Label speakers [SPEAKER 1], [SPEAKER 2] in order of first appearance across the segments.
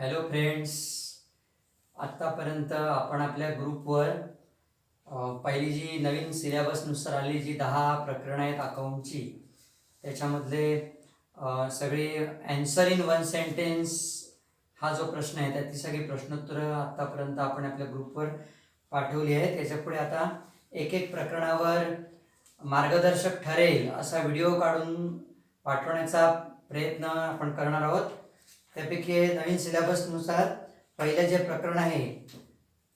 [SPEAKER 1] Hello friends आत्तापर्यंत आपण आपल्या ग्रुपवर पहिली जी नवीन सिलेबसनुसार आली जी दहा प्रकरणं आहेत अकाउंटची त्याच्यामधले सगळी सगळे इन वन सेंटेन्स हा जो प्रश्न आहे त्यातली सगळी प्रश्नोत्तरं आत्तापर्यंत आपण आपल्या ग्रुपवर पाठवली आहे त्याच्यापुढे आता एक एक प्रकरणावर मार्गदर्शक ठरेल असा व्हिडिओ काढून पाठवण्याचा प्रयत्न आपण करणार आहोत. त्यापैकी नवीन सिलेबसनुसार पहिलं जे प्रकरण आहे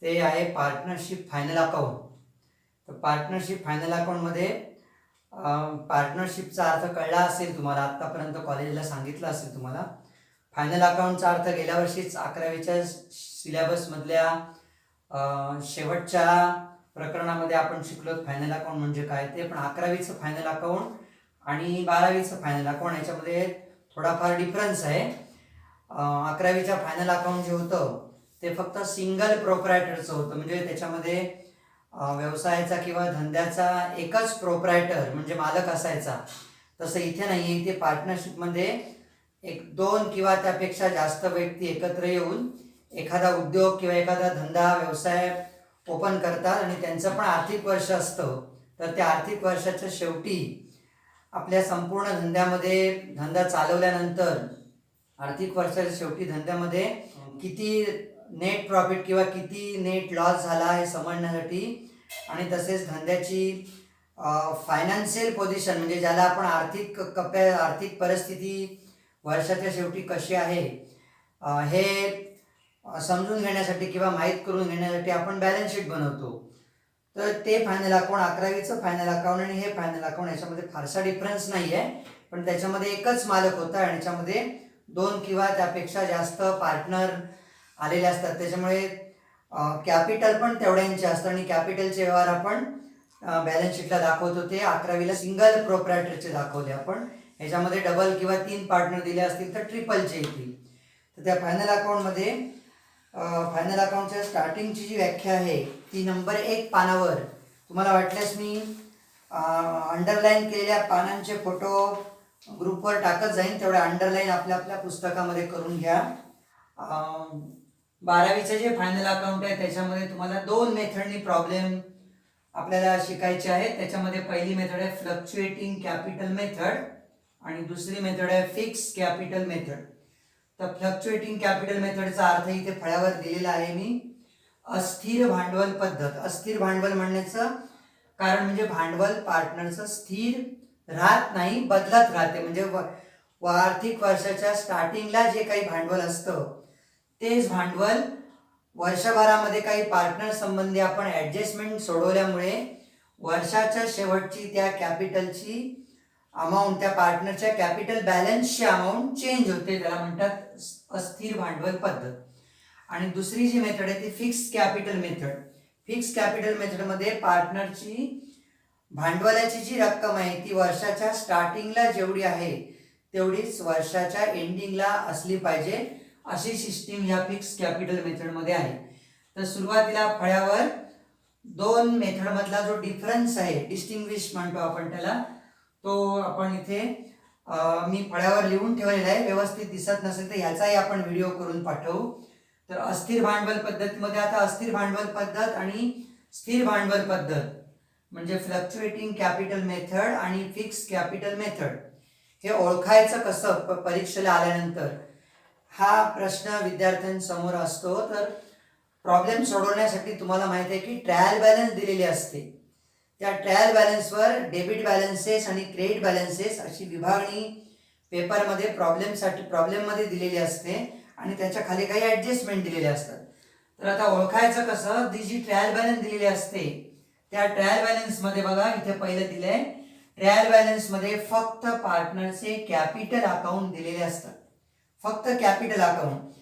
[SPEAKER 1] ते आहे पार्टनरशिप फायनल अकाउंट तर पार्टनरशिप फायनल अकाउंटमध्ये पार्टनरशिपचा अर्थ कळला असेल तुम्हाला आत्तापर्यंत कॉलेजला सांगितलं असेल तुम्हाला. फायनल अकाउंटचा अर्थ गेल्या वर्षीच अकरावीच्या सिलेबसमधल्या शेवटच्या प्रकरणामध्ये आपण शिकलो फायनल अकाउंट म्हणजे काय ते. पण अकरावीचं फायनल अकाउंट आणि बारावीचं फायनल अकाउंट याच्यामध्ये थोडाफार डिफरन्स आहे. अकरावीच्या फायनल अकाउंट जे होतं ते फक्त सिंगल प्रोपरायटरचं होतं. म्हणजे त्याच्यामध्ये व्यवसायाचा किंवा धंद्याचा एकच प्रोपरायटर म्हणजे मालक असायचा. तसं इथे नाही आहे इथे पार्टनरशिपमध्ये एक दोन किंवा त्यापेक्षा जास्त व्यक्ती एकत्र येऊन एखादा उद्योग किंवा एखादा धंदा व्यवसाय ओपन करतात आणि त्यांचं पण आर्थिक वर्ष असतं. तर त्या आर्थिक वर्षाच्या शेवटी आपल्या संपूर्ण धंद्यामध्ये धंदा चालवल्यानंतर आर्थिक वर्षाच्या शेवटी धंद्यामध्ये किती नेट प्रॉफिट किंवा किती नेट लॉस झाला हे समजण्यासाठी आणि तसेच धंद्याची फायनान्शियल पोझिशन म्हणजे ज्याला आपण आर्थिक कप्या आर्थिक परिस्थिती वर्षाच्या शेवटी कशी आहे हे समजून घेण्यासाठी किंवा माहीत करून घेण्यासाठी आपण बॅलन्स शीट बनवतो. तर ते फायनल अकाउंट अकरावीचं फायनल अकाउंट आणि हे फायनल अकाउंट याच्यामध्ये फारसा डिफरन्स नाही आहे पण त्याच्यामध्ये एकच मालक होता आणि याच्यामध्ये दोन किंवा त्यापेक्षा जास्त पार्टनर आलेले असतात. त्याच्यामुळे कॅपिटल पण तेवढ्यांचे असतं आणि कॅपिटलचे व्यवहार आपण बॅलन्स शीटला दाखवतो. ते अकरावीला सिंगल प्रोपरायटरचे दाखवले आपण. ह्याच्यामध्ये डबल किंवा तीन पार्टनर दिले असतील तर ट्रिपलचे येतील. तर त्या फायनल अकाउंटमध्ये फायनल अकाउंटच्या स्टार्टिंगची जी व्याख्या आहे ती नंबर एक पानावर. तुम्हाला वाटल्यास मी अंडरलाईन केलेल्या पानांचे फोटो ग्रुपवर टाकत जाईन तेवढ्या अंडरलाईन आपल्या आपल्या पुस्तकामध्ये करून घ्या. बारावीचं जे फायनल अकाउंट आहे त्याच्यामध्ये तुम्हाला दोन मेथडनी प्रॉब्लेम आपल्याला शिकायचे आहेत त्याच्यामध्ये पहिली मेथड आहे फ्लक्च्युएटिंग कॅपिटल मेथड आणि दुसरी मेथड आहे फिक्स कॅपिटल मेथड तर फ्लक्च्युएटिंग कॅपिटल मेथडचा अर्थ इथे फळ्यावर दिलेला आहे मी. अस्थिर भांडवल पद्धत. अस्थिर भांडवल म्हणण्याचं कारण म्हणजे भांडवल पार्टनरचं स्थिर राहत नाही बदलत राहते. म्हणजे व आर्थिक वर्षाच्या स्टार्टिंगला जे काही भांडवल असतं तेच भांडवल वर्षभरामध्ये काही पार्टनर संबंधी आपण ॲडजस्टमेंट सोडवल्यामुळे वर्षाच्या शेवटची त्या कॅपिटलची अमाऊंट त्या पार्टनरच्या कॅपिटल बॅलन्सची अमाऊंट चेंज होते. त्याला म्हणतात अस्थिर भांडवल पद्धत. आणि दुसरी जी मेथड आहे ती fix capital method fix capital मेथडमध्ये पार्टनरची भांडवलाची जी रक्कम आहे ती वर्षाच्या स्टार्टिंगला जेवढी आहे तेवढीच वर्षाच्या एंडिंगला असली पाहिजे अशी सिस्टीम ह्या फिक्स कॅपिटल मेथडमध्ये आहे. तर सुरुवातीला फळ्यावर दोन मेथडमधला जो डिफरन्स आहे डिस्टिंग्विश म्हणतो आपण त्याला तो आपण इथे मी फळ्यावर लिहून ठेवलेला आहे व्यवस्थित दिसत नसेल तर ह्याचाही आपण व्हिडिओ करून पाठवू. तर अस्थिर भांडवल पद्धतीमध्ये आता अस्थिर भांडवल पद्धत आणि स्थिर भांडवल पद्धत. म्हणजे फ्लक्च्युएटिंग कॅपिटल मेथड आणि फिक्स कॅपिटल मेथड हे ओळखायचं कसं परीक्षेला आल्यानंतर? हा प्रश्न विद्यार्थ्यांसमोर असतो. तर प्रॉब्लेम सोडवण्यासाठी तुम्हाला माहिती आहे की ट्रायल बॅलन्स दिलेली असते. त्या ट्रायल बॅलन्सवर डेबिट बॅलन्सेस आणि क्रेडिट बॅलन्सेस अशी विभागणी पेपरमध्ये प्रॉब्लेमसाठी प्रॉब्लेममध्ये दिलेली असते आणि त्याच्याखाली काही ॲडजस्टमेंट दिलेले असतात. तर आता ओळखायचं कसं? ती जी ट्रायल बॅलन्स दिलेली असते त्या ट्रायल बॅलन्समध्ये बघा इथे पहिलं दिलंय. ट्रायल बॅलन्समध्ये फक्त पार्टनरचे कॅपिटल अकाउंट दिलेले असतात. फक्त कॅपिटल अकाउंट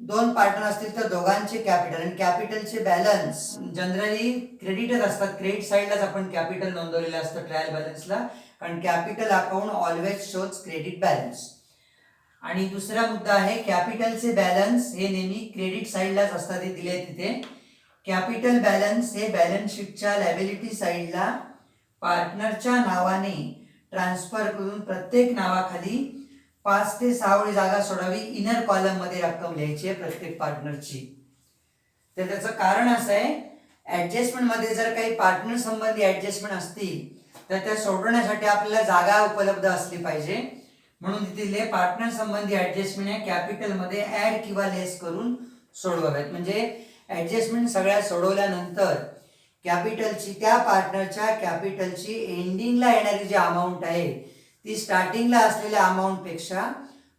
[SPEAKER 1] दोन पार्टनर असतील तर दोघांचे कॅपिटल आणि कॅपिटलचे बॅलन्स जनरली क्रेडिटच असतात. क्रेडिट साईडलाच आपण कॅपिटल नोंदवलेलं असतं ट्रायल बॅलन्सला कारण capital account always shows credit balance आणि दुसरा मुद्दा आहे कॅपिटलचे बॅलन्स हे नेहमी क्रेडिट साईडलाच असतात हे दिले तिथे. कॅपिटल बॅलन्स हे बॅलन्स शीटच्या लायबिलिटी साईडला पार्टनरच्या नावाने ट्रान्सफर करून प्रत्येक नावाखाली पाच ते सहा वेळी जागा सोडावी इनर कॉलममध्ये रक्कम लिहायची आहे प्रत्येक पार्टनरची तर त्याचं कारण असं आहे ऍडजस्टमेंटमध्ये जर काही पार्टनर संबंधी ऍडजस्टमेंट असतील तर त्या सोडवण्यासाठी आपल्याला जागा उपलब्ध असली पाहिजे. म्हणून तिथले पार्टनर संबंधी ऍडजस्टमेंट कॅपिटलमध्ये ऍड किंवा लेस करून सोडवाव्यात. म्हणजे ॲडजस्टमेंट सगळ्या सोडवल्यानंतर कॅपिटलची त्या पार्टनरच्या कॅपिटलची एंडिंगला येणारी जी अमाऊंट आहे ती स्टार्टिंगला असलेल्या अमाऊंटपेक्षा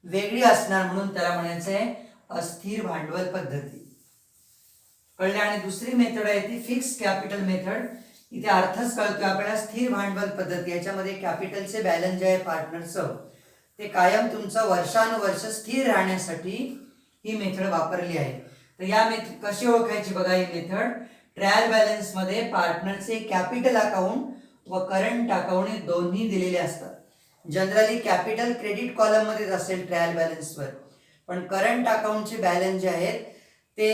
[SPEAKER 1] वेगळी असणार म्हणून त्याला म्हणायचं आहे अस्थिर भांडवल पद्धती. कळले? आणि दुसरी मेथड आहे ती फिक्स कॅपिटल मेथड इथे अर्थच कळतोय आपल्याला स्थिर भांडवल पद्धती. याच्यामध्ये कॅपिटलचे बॅलन्स जे आहे पार्टनरचं ते कायम तुमचं वर्षानुवर्ष स्थिर राहण्यासाठी ही मेथड वापरली आहे. तर या मेथड कशी ओळखायची बघा ही मेथड? ट्रायल बॅलन्समध्ये पार्टनरचे कॅपिटल अकाउंट व करंट अकाउंट हे दोन्ही दिलेले असतात. जनरली कॅपिटल क्रेडिट कॉलम मध्येच असेल ट्रायल बॅलन्सवर पण करंट अकाउंटचे बॅलन्स जे आहेत ते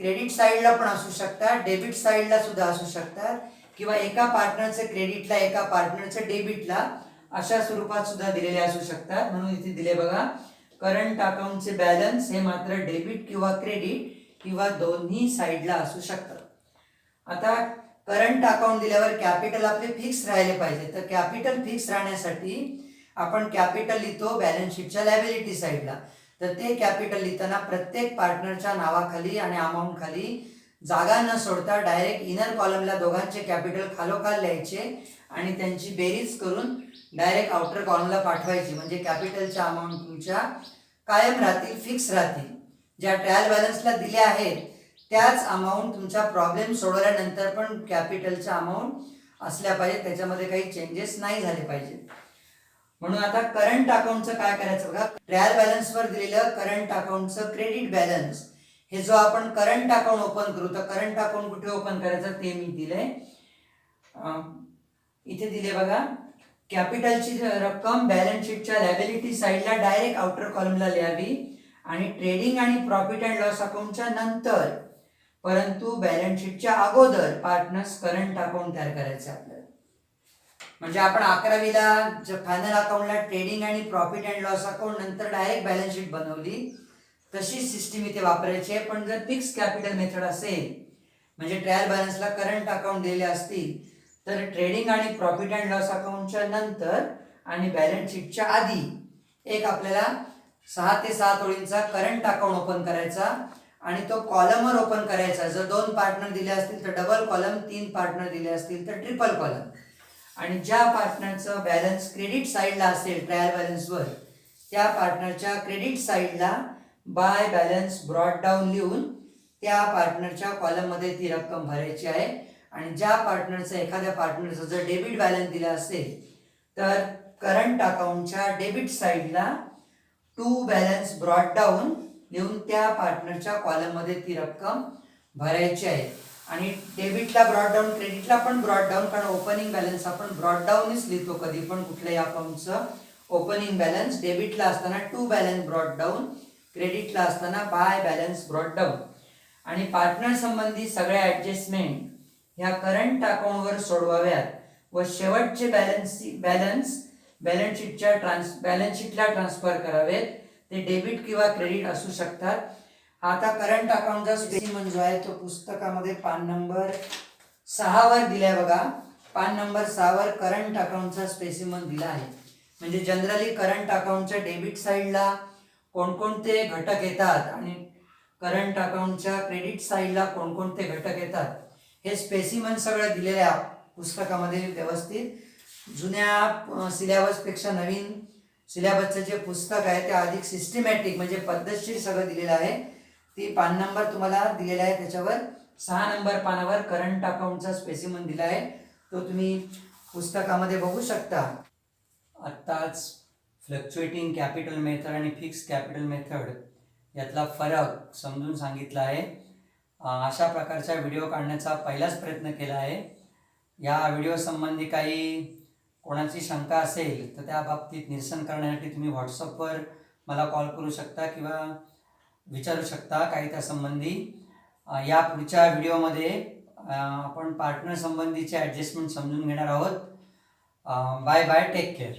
[SPEAKER 1] क्रेडिट साईडला पण असू शकतात डेबिट साईडला सुद्धा असू शकतात किंवा एका पार्टनरचे क्रेडिटला एका पार्टनरचे डेबिटला अशा स्वरूपात सुद्धा दिलेले असू शकतात. म्हणून इथे दिले बघा करंट अकाउंटचे बॅलन्स हे मात्र डेबिट किंवा क्रेडिट किंवा दोन्ही साईडला असू शकतात आता करंट अकाउंट दिल्यावर कॅपिटल आपले फिक्स राहिले पाहिजे. तर कॅपिटल फिक्स राहण्यासाठी आपण कॅपिटल लिहितो बॅलन्स शीटच्या लॅबिलिटी साईडला तर ते कॅपिटल लिहिताना प्रत्येक पार्टनरच्या नावाखाली आणि अमाऊंट खाली जागा न सोडता डायरेक्ट इनर कॉलमला दोघांचे कॅपिटल खालोखाल लिहायचे आणि त्यांची बेरीज करून डायरेक्ट आउटर कॉलमला पाठवायची. म्हणजे कॅपिटलच्या अमाऊंट तुमच्या कायम राहतील फिक्स राहतील. ज्या ट्रायल बॅलन्सला दिल्या आहेत त्याच अमाऊंट तुमचा प्रॉब्लेम सोडवल्यानंतर पण कॅपिटलच्या अमाऊंट असल्या पाहिजे त्याच्यामध्ये काही चेंजेस नाही झाले पाहिजेत म्हणून आता करंट अकाउंटचं काय करायचं बघा? ट्रायल बॅलन्सवर दिलेलं करंट अकाउंटचं क्रेडिट बॅलन्स हे जो आपण करंट अकाउंट ओपन करू तर करंट अकाउंट कुठे ओपन करायचं ते मी दिलंय. इथे दिले बघा. कॅपिटलची रक्कम बॅलन्स शीटच्या लॅबिलिटी साईडला डायरेक्ट आउटर कॉलमला लिहावी आणि ट्रेडिंग आणि प्रॉफिट अँड लॉस अकाउंटच्या नंतर. परंतु बॅलन्स शीटच्या अगोदर पार्टनर्स करंट अकाउंट तयार करायचे आपल्याला. म्हणजे आपण अकरावीला फायनल अकाउंटला ट्रेडिंग आणि प्रॉफिट अँड लॉस अकाउंट नंतर डायरेक्ट बॅलन्स शीट बनवली तशी सिस्टीम इथे वापरायची आहे. पण जर फिक्स कॅपिटल मेथड असेल म्हणजे ट्रायल बॅलन्सला करंट अकाउंट दिलेले असतील तर ट्रेडिंग आणि प्रॉफिट अँड लॉस अकाउंटच्या नंतर आणि बॅलन्स शीटच्या आधी एक आपल्याला सहा ते सात ओळींचा करंट अकाउंट ओपन करायचा आणि तो कॉलमवर ओपन करायचा. जर दोन पार्टनर दिले असतील तर डबल कॉलम तीन पार्टनर दिले असतील तर ट्रिपल कॉलम. आणि ज्या पार्टनरचं बॅलन्स क्रेडिट साईडला असेल ट्रायल बॅलन्सवर त्या पार्टनरच्या क्रेडिट साईडला बाय बॅलन्स ब्रॉड डाऊन लिहून त्या पार्टनरच्या कॉलममध्ये ती रक्कम भरायची आहे. आणि ज्या पार्टनरचं एखाद्या पार्टनरचं जर डेबिट बॅलन्स दिला असेल तर करंट अकाउंटच्या डेबिट साईडला टू बॅलन्स ब्रॉड डाऊन लिहून त्या पार्टनरच्या कॉलममध्ये ती रक्कम भरायची आहे. आणि डेबिटला ब्रॉड डाऊन क्रेडिटला पण ब्रॉड डाऊन कारण ओपनिंग बॅलन्स आपण ब्रॉड डाऊनच लिहितो कधी पण कुठल्याही अकाउंटचं ओपनिंग बॅलन्स डेबिटला असताना टू बॅलन्स ब्रॉड डाऊन क्रेडिटला असताना बाय बॅलन्स ब्रॉड डाऊन आणि पार्टनर संबंधी सगळ्या ॲडजस्टमेंट ह्या करंट अकाउंटवर सोडवाव्यात व शेवटचे बॅलन्स बॅलन्स बॅलन्स शीटच्या ट्रान्स बॅलन्स शीटला ट्रान्सफर करावेत. ते डेबिट किंवा क्रेडिट असू शकतात. आता करंट अकाउंटचा स्पेसिमन जो आहे तो पुस्तकामध्ये पान नंबर सहावर दिलाय बघा. पान नंबर सहावर करंट अकाउंटचा स्पेसिमन दिला आहे. म्हणजे जनरली करंट अकाउंटच्या डेबिट साईडला कोणकोणते घटक येतात आणि करंट अकाउंटच्या क्रेडिट साईडला कोणकोणते घटक येतात. हे स्पेसिमन सगळं दिलेलं आहे पुस्तकामध्ये व्यवस्थित. जुन्या सिलेबसपेक्षा नवीन सिलेबसचं जे पुस्तक आहे ते अधिक सिस्टमॅटिक म्हणजे पद्धतशीर सगळं दिलेलं आहे. ती पान नंबर तुम्हाला दिलेला आहे त्याच्यावर. सहा नंबर पानावर करंट अकाउंटचा स्पेसिमन दिला आहे. तो तुम्ही पुस्तकामध्ये बघू शकता. आत्ताच फ्लक्च्युएटिंग कॅपिटल मेथड आणि फिक्स कॅपिटल मेथड यातला फरक समजून सांगितला आहे. अशा प्रकारचा व्हिडिओ काढण्याचा पहिलाच प्रयत्न केला आहे. या व्हिडिओ संबंधी काही कोणाची शंका असेल तर त्या बाबतीत निरसन करण्यासाठी तुम्ही व्हॉट्सअपवर मला कॉल करू शकता किंवा विचारू शकता काही त्या संबंधी. या पुढच्या व्हिडिओमध्ये आपण पार्टनर संबंधीचे ॲडजस्टमेंट समजून घेणार आहोत. Bye bye take care